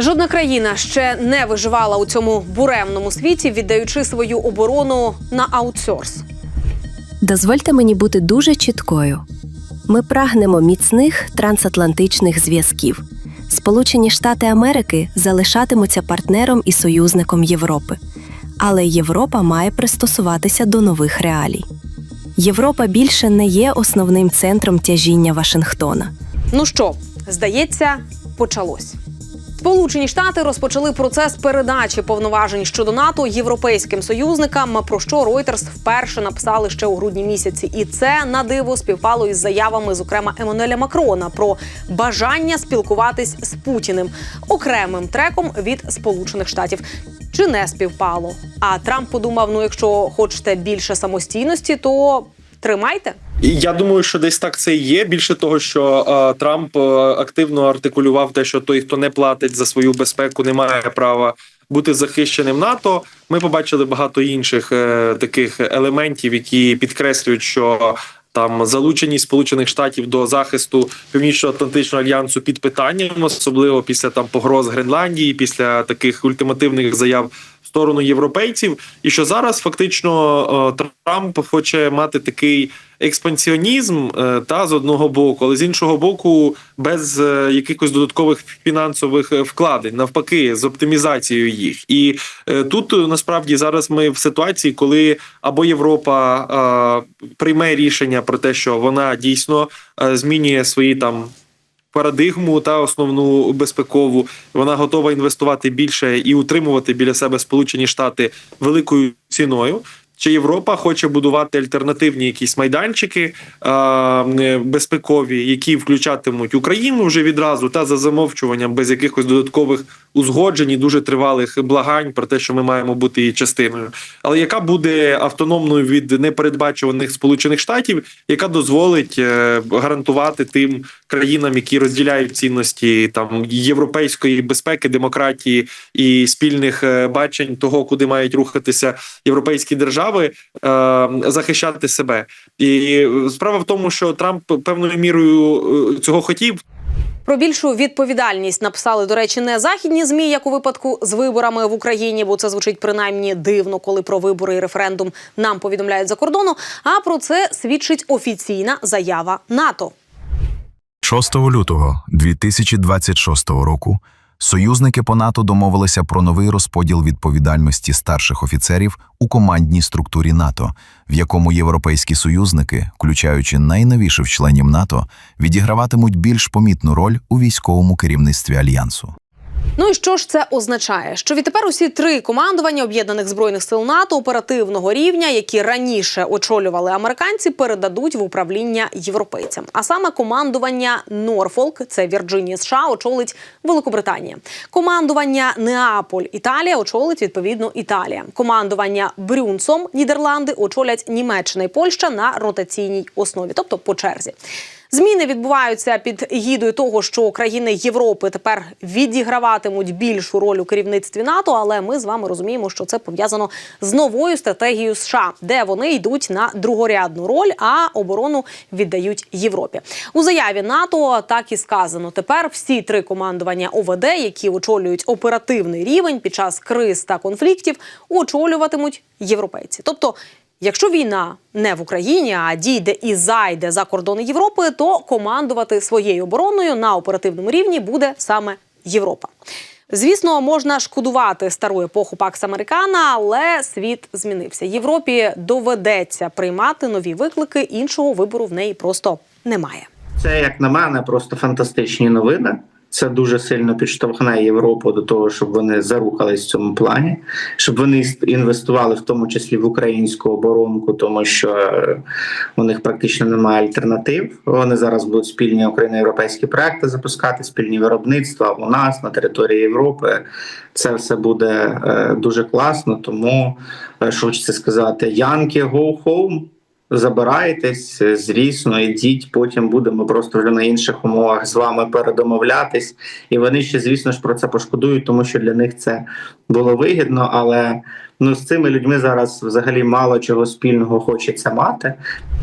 Жодна країна ще не виживала у цьому буремному світі, віддаючи свою оборону на аутсорс. Дозвольте мені бути дуже чіткою. Ми прагнемо міцних трансатлантичних зв'язків. Сполучені Штати Америки залишатимуться партнером і союзником Європи. Але Європа має пристосуватися до нових реалій. Європа більше не є основним центром тяжіння Вашингтона. Ну що, здається, почалось. Сполучені Штати розпочали процес передачі повноважень щодо НАТО європейським союзникам. Про що Reuters вперше написали ще у грудні місяці, і це на диво співпало із заявами, зокрема Еммануеля Макрона, про бажання спілкуватись з Путіним окремим треком від Сполучених Штатів. Чи не співпало? А Трамп подумав: ну, якщо хочете більше самостійності, то тримайте. Я думаю, що десь так це і є. Більше того, що е, Трамп е, активно артикулював те, що той, хто не платить за свою безпеку, не має права бути захищеним НАТО. Ми побачили багато інших е, таких елементів, які підкреслюють, що там залученість Сполучених Штатів до захисту Північно-Атлантичного альянсу під питанням, особливо після там погроз Гренландії, після таких ультимативних заяв в сторону європейців. І що зараз фактично е, Трамп хоче мати такий експансіонізм е, та з одного боку, але з іншого боку, без е, якихось додаткових фінансових вкладень, навпаки, з оптимізацією їх. І тут насправді зараз ми в ситуації, коли або Європа прийме рішення про те, що вона дійсно змінює свої там. Парадигму та основну безпекову вона готова інвестувати більше і утримувати біля себе Сполучені Штати великою ціною. Чи Європа хоче будувати альтернативні якісь майданчики е, безпекові, які включатимуть Україну вже відразу та за замовчуванням без якихось додаткових узгоджень і дуже тривалих благань про те, що ми маємо бути її частиною, але яка буде автономною від непередбачуваних сполучених штатів, яка дозволить е, гарантувати тим країнам, які розділяють цінності там європейської безпеки, демократії і спільних е, бачень того, куди мають рухатися європейські держави, е, захищати себе. І справа в тому, що Трамп певною мірою е, цього хотів. Про більшу відповідальність написали, до речі, не західні змі, як у випадку з виборами в Україні, бо це звучить принаймні дивно, коли про вибори і референдум нам повідомляють за кордону. А про це свідчить офіційна заява НАТО. 6 лютого 2026 року союзники по НАТО домовилися про новий розподіл відповідальності старших офіцерів у командній структурі НАТО, в якому європейські союзники, включаючи найновіших членів НАТО, відіграватимуть більш помітну роль у військовому керівництві альянсу. Ну і що ж це означає? Що відтепер усі три командування об'єднаних збройних сил НАТО оперативного рівня, які раніше очолювали американці, передадуть в управління європейцям. А саме командування Норфолк, це Вірджинія США, очолить Великобританія. Командування Неаполь Італія очолить відповідно Італія. Командування Брюнсом Нідерланди очолять Німеччина і Польща на ротаційній основі, тобто по черзі. Зміни відбуваються під гідою того, що країни Європи тепер відіграватимуть більшу роль у керівництві НАТО. Але ми з вами розуміємо, що це пов'язано з новою стратегією США, де вони йдуть на другорядну роль, а оборону віддають Європі. У заяві НАТО так і сказано. Тепер всі три командування ОВД, які очолюють оперативний рівень під час криз та конфліктів, очолюватимуть європейці. Тобто Якщо війна не в Україні, а дійде і зайде за кордони Європи, то командувати своєю обороною на оперативному рівні буде саме Європа. Звісно, можна шкодувати стару епоху Пакс Американа, але світ змінився. Європі доведеться приймати нові виклики. Іншого вибору в неї просто немає. Це, як на мене, просто фантастичні новини. Це дуже сильно підштовхне Європу до того, щоб вони зарухались в цьому плані, щоб вони інвестували в тому числі в українську оборонку, тому що е, у них практично немає альтернатив. Вони зараз будуть спільні україно-європейські проекти запускати, спільні виробництва у нас на території Європи. Це все буде е, дуже класно. Тому е, що хочеться сказати, Янки, go home. Забирайтесь, звісно, ідіть. Потім будемо просто вже на інших умовах з вами передомовлятись. І вони ще, звісно ж, про це пошкодують, тому що для них це було вигідно. Але Ну з цими людьми зараз взагалі мало чого спільного хочеться мати.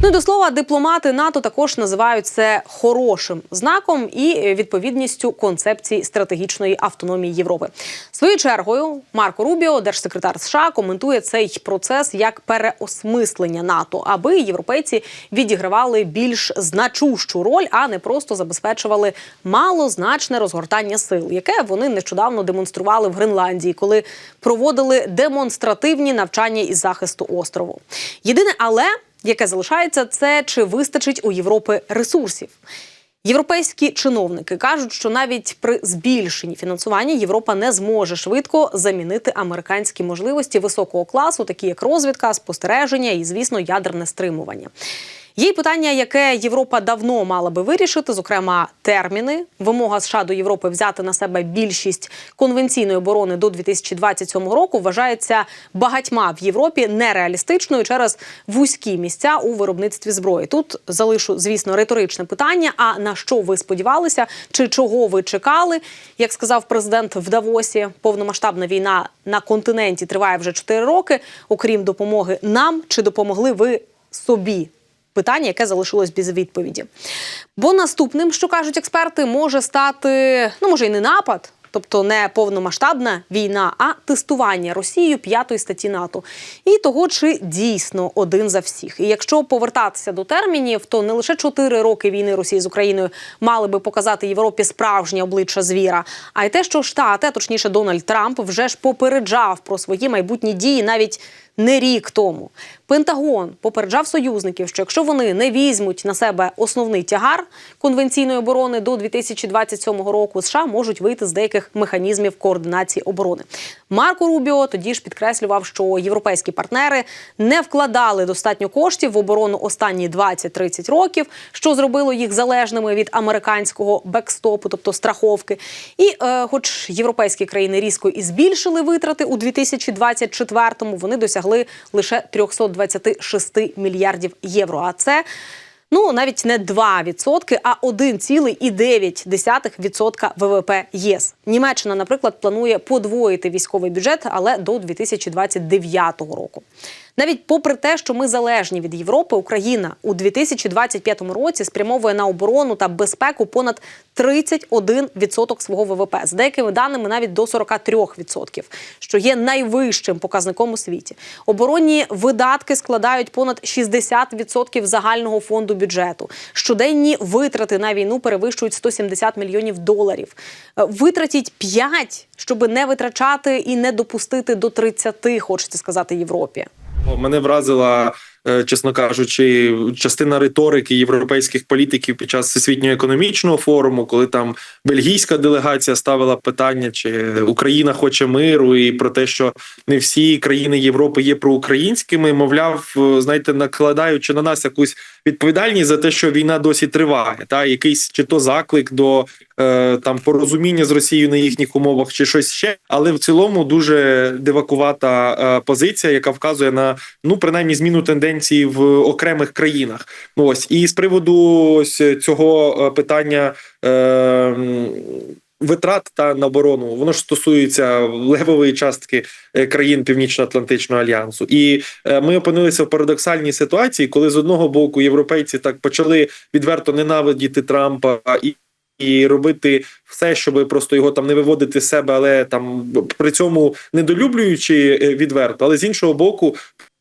Ну до слова, дипломати НАТО також називають це хорошим знаком і відповідністю концепції стратегічної автономії Європи. Своєю чергою Марко Рубіо, держсекретар США, коментує цей процес як переосмислення НАТО, аби європейці відігравали більш значущу роль, а не просто забезпечували малозначне розгортання сил, яке вони нещодавно демонстрували в Гренландії, коли проводили демонстративні навчання із захисту острову. Єдине, але яке залишається, це чи вистачить у Європи ресурсів. Європейські чиновники кажуть, що навіть при збільшенні фінансування Європа не зможе швидко замінити американські можливості високого класу, такі як розвідка, спостереження і, звісно, ядерне стримування. Є питання, яке Європа давно мала би вирішити, зокрема терміни. Вимога США до Європи взяти на себе більшість конвенційної оборони до 2027 року вважається багатьма в Європі нереалістичною через вузькі місця у виробництві зброї. Тут залишу, звісно, риторичне питання: а на що ви сподівалися, чи чого ви чекали? Як сказав президент в Давосі, повномасштабна війна на континенті триває вже 4 роки. Окрім допомоги нам, чи допомогли ви собі? Питання, яке залишилось без відповіді. Бо наступним, що кажуть експерти, може стати ну може й не напад. Тобто не повномасштабна війна, а тестування Росією п'ятої статті НАТО і того, чи дійсно один за всіх. І якщо повертатися до термінів, то не лише чотири роки війни Росії з Україною мали би показати Європі справжнє обличчя звіра, а й те, що Штати, а точніше Дональд Трамп, вже ж попереджав про свої майбутні дії навіть не рік тому. Пентагон попереджав союзників, що якщо вони не візьмуть на себе основний тягар конвенційної оборони до 2027 року, США можуть вийти з деяких механізмів координації оборони. Марко Рубіо тоді ж підкреслював, що європейські партнери не вкладали достатньо коштів в оборону останні 20-30 років, що зробило їх залежними від американського бекстопу, тобто страховки. І, е, хоч європейські країни різко і збільшили витрати у 2024-му, вони досягли лише 326 мільярдів євро. А це ну навіть не 2%, а 1,9% ВВП ЄС. Німеччина, наприклад, планує подвоїти військовий бюджет, але до 2029 року. Навіть попри те, що ми залежні від Європи, Україна у 2025 році спрямовує на оборону та безпеку понад 31% свого ВВП, з деякими даними навіть до 43%, що є найвищим показником у світі. Оборонні видатки складають понад 60% загального фонду бюджету. Щоденні витрати на війну перевищують 170 мільйонів доларів. Е, Витратіть 5, щоб не витрачати і не допустити до 30, хочеться сказати Європі. Мене вразила, чесно кажучи, частина риторики європейських політиків під час всесвітнього економічного форуму, коли там бельгійська делегація ставила питання, чи Україна хоче миру, і про те, що не всі країни Європи є проукраїнськими, мовляв, е, знаєте, накладаючи на нас якусь відповідальність за те, що війна досі триває, та якийсь чи то заклик до е, там порозуміння з Росією на їхніх умовах, чи щось ще, але в цілому дуже дивакувата е, позиція, яка вказує на ну принаймні зміну тенденції в окремих країнах. Ось і з приводу ось цього е, питання. Е, Витрат та на оборону воно ж стосується левової частки е, країн Північно-Атлантичного альянсу, і е, ми опинилися в парадоксальній ситуації, коли з одного боку європейці так почали відверто ненавидіти Трампа і. І робити все, щоб просто його там не виводити з себе, але там при цьому недолюблюючи відверто, але з іншого боку.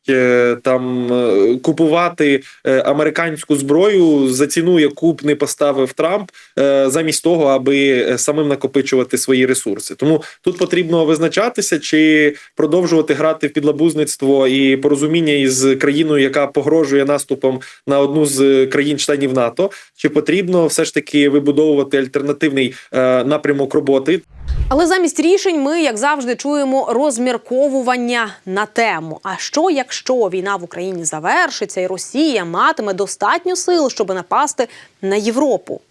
Е, Там е, купувати е, американську зброю за ціну, яку б не поставив Трамп, замість того, аби самим накопичувати свої ресурси. Тому тут потрібно визначатися, чи продовжувати грати в підлабузництво і порозуміння із країною, яка погрожує наступом на одну з країн-членів НАТО, чи потрібно все ж таки вибудовувати альтернативний напрямок роботи. Але замість рішень ми, як завжди, чуємо розмірковування на тему. А що, якщо війна в Україні завершиться, і Росія матиме достатньо сил, щоб напасти на Європу?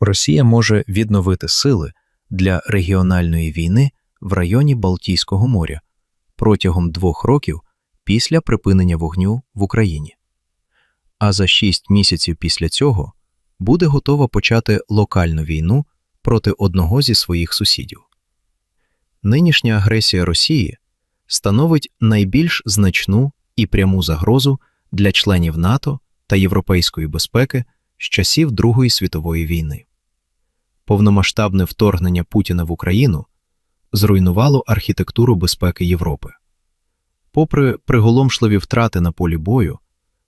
Росія може відновити сили для регіональної війни в районі Балтійського моря протягом двох років після припинення вогню в Україні. А за шість місяців після цього буде готова почати локальну війну проти одного зі своїх сусідів. Нинішня агресія Росії становить найбільш значну і пряму загрозу для членів НАТО та європейської безпеки з часів Другої світової війни. Повномасштабне вторгнення Путіна в Україну зруйнувало архітектуру безпеки Європи. Попри приголомшливі втрати на полі бою,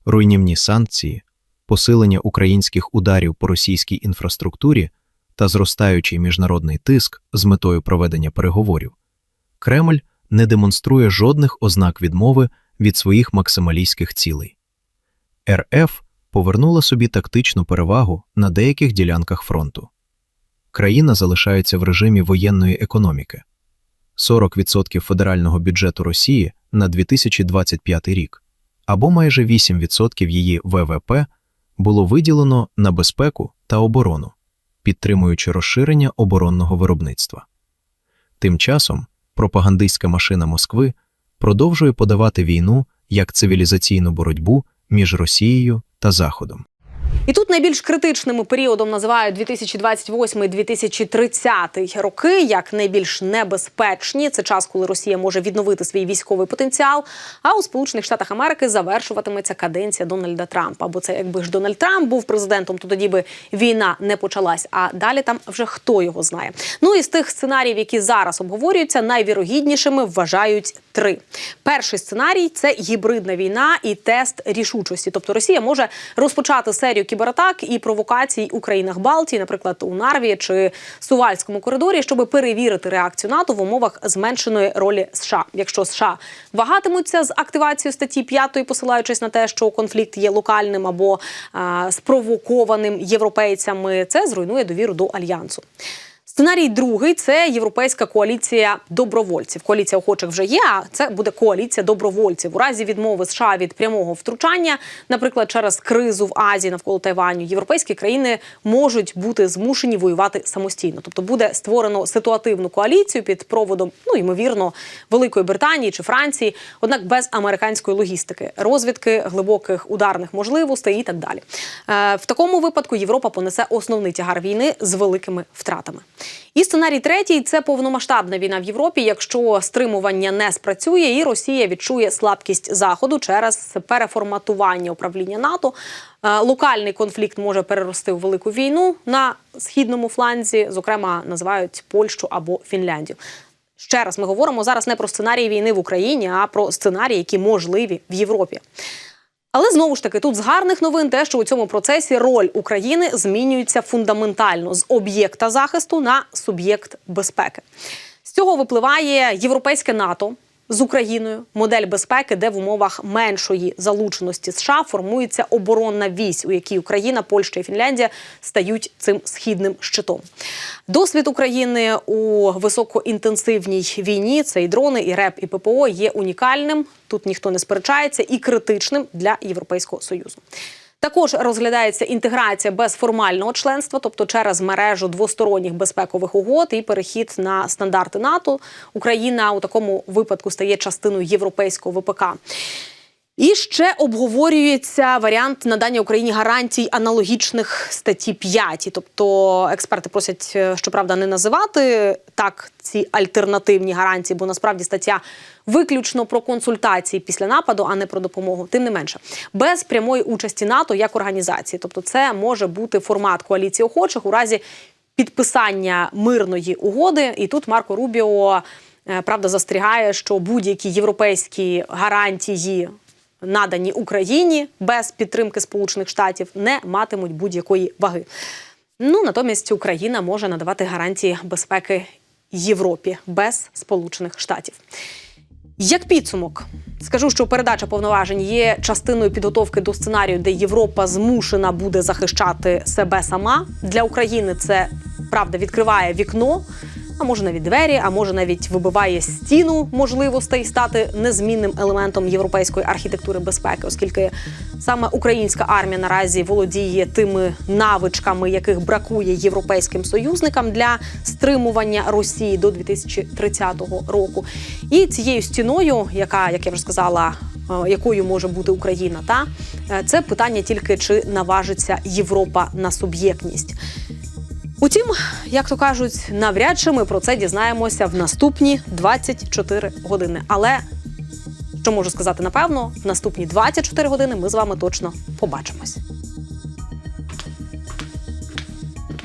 руйнівні санкції, посилення українських ударів по російській інфраструктурі та зростаючий міжнародний тиск з метою проведення переговорів, Кремль не демонструє жодних ознак відмови від своїх максималістських цілей. РФ повернула собі тактичну перевагу на деяких ділянках фронту. Країна залишається в режимі воєнної економіки. 40% федерального бюджету Росії на 2025 рік, або майже 8% її ВВП було виділено на безпеку та оборону, підтримуючи розширення оборонного виробництва. Тим часом пропагандистська машина Москви продовжує подавати війну як цивілізаційну боротьбу між Росією та Заходом. І тут найбільш критичним періодом називають 2028-2030 роки, як найбільш небезпечні. Це час, коли Росія може відновити свій військовий потенціал. А у Сполучених Штатах Америки завершуватиметься каденція Дональда Трампа. Бо це якби ж Дональд Трамп був президентом, то тоді би війна не почалась. А далі там вже хто його знає. Ну і з тих сценаріїв, які зараз обговорюються, найвірогіднішими вважають три. Перший сценарій це гібридна війна і тест рішучості. Тобто Росія може розпочати серію кібератак і провокацій у країнах Балтії, наприклад, у Нарві чи Сувальському коридорі, щоб перевірити реакцію НАТО в умовах зменшеної ролі США. Якщо США вагатимуться з активацією статті 5, посилаючись на те, що конфлікт є локальним або а, спровокованим європейцями, це зруйнує довіру до альянсу. Сценарій другий це європейська коаліція добровольців. Коаліція охочих вже є. А це буде коаліція добровольців у разі відмови США від прямого втручання, наприклад, через кризу в Азії навколо Тайваню. Європейські країни можуть бути змушені воювати самостійно, тобто буде створено ситуативну коаліцію під проводом, ну ймовірно, Великої Британії чи Франції, однак без американської логістики, розвідки глибоких ударних можливостей і так далі. Е, В такому випадку Європа понесе основний тягар війни з великими втратами. І сценарій третій це повномасштабна війна в Європі, якщо стримування не спрацює, і Росія відчує слабкість заходу через переформатування управління НАТО. Е, Локальний конфлікт може перерости у велику війну на східному фланзі, зокрема називають Польщу або Фінляндію. Ще раз ми говоримо зараз не про сценарії війни в Україні, а про сценарії, які можливі в Європі. Але знову ж таки, тут з гарних новин те, що у цьому процесі роль України змінюється фундаментально з об'єкта захисту на суб'єкт безпеки. З цього випливає європейське НАТО з Україною, модель безпеки, де в умовах меншої залученості США формується оборонна вісь, у якій Україна, Польща і Фінляндія стають цим східним щитом. Досвід України у високоінтенсивній війні це і дрони, і РЕП, і ППО є унікальним. Тут ніхто не сперечається, і критичним для Європейського союзу. Також розглядається інтеграція без формального членства, тобто через мережу двосторонніх безпекових угод і перехід на стандарти НАТО. Україна у такому випадку стає частиною європейського ВПК. І ще обговорюється варіант надання Україні гарантій аналогічних статті 5. Тобто експерти просять, е, щоправда, не називати так ці альтернативні гарантії, бо насправді стаття виключно про консультації після нападу, а не про допомогу. Тим не менше, без прямої участі НАТО як організації. Тобто, це може бути формат коаліції охочих у разі підписання мирної угоди. І тут Марко Рубіо е, правда застерігає, що будь-які європейські гарантії надані Україні без підтримки Сполучених Штатів, не матимуть будь-якої ваги. Ну натомість Україна може надавати гарантії безпеки Європі без Сполучених Штатів. Як підсумок, скажу, що передача повноважень є частиною підготовки до сценарію, де Європа змушена буде захищати себе сама. Для України це правда відкриває вікно, а може навіть двері, а може навіть вибиває стіну можливостей стати незмінним елементом європейської архітектури безпеки, оскільки саме українська армія наразі володіє тими навичками, яких бракує європейським союзникам для стримування Росії до 2030 року. І цією стіною, яка, як я вже сказала, е, якою може бути Україна, та е, це питання тільки чи наважиться Європа на суб'єктність. Утім, як то кажуть, навряд чи ми про це дізнаємося в наступні 24 години. Але що можу сказати напевно, в наступні 24 години ми з вами точно побачимось.